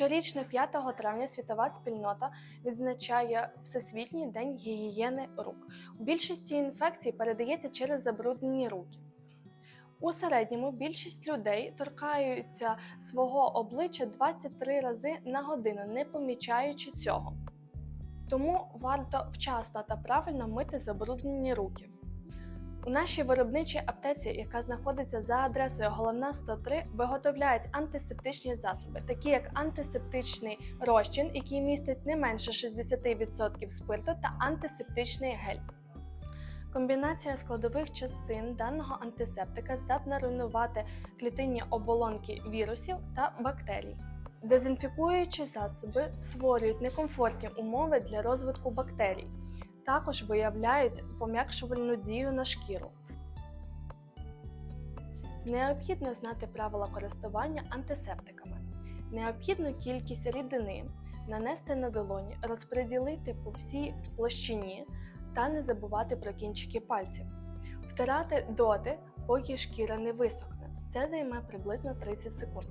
Щорічно 5 травня світова спільнота відзначає Всесвітній день гігієни рук. У більшості інфекцій передається через забруднені руки. У середньому більшість людей торкаються свого обличчя 23 рази на годину, не помічаючи цього. Тому варто вчасно та правильно мити забруднені руки. У нашій виробничій аптеці, яка знаходиться за адресою Головна 103, виготовляють антисептичні засоби, такі як антисептичний розчин, який містить не менше 60% спирту, та антисептичний гель. Комбінація складових частин даного антисептика здатна руйнувати клітинні оболонки вірусів та бактерій. Дезінфікуючі засоби створюють некомфортні умови для розвитку бактерій. Також виявляють пом'якшувальну дію на шкіру. Необхідно знати правила користування антисептиками. Необхідну кількість рідини нанести на долоні, розподілити по всій площині та не забувати про кінчики пальців. Втирати доти, поки шкіра не висохне. Це займе приблизно 30 секунд.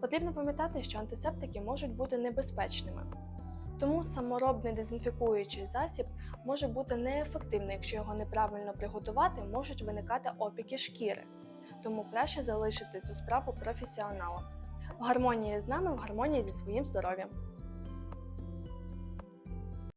Потрібно пам'ятати, що антисептики можуть бути небезпечними. Тому саморобний дезінфікуючий засіб може бути неефективним, якщо його неправильно приготувати, можуть виникати опіки шкіри. Тому краще залишити цю справу професіоналам. В гармонії з нами, в гармонії зі своїм здоров'ям.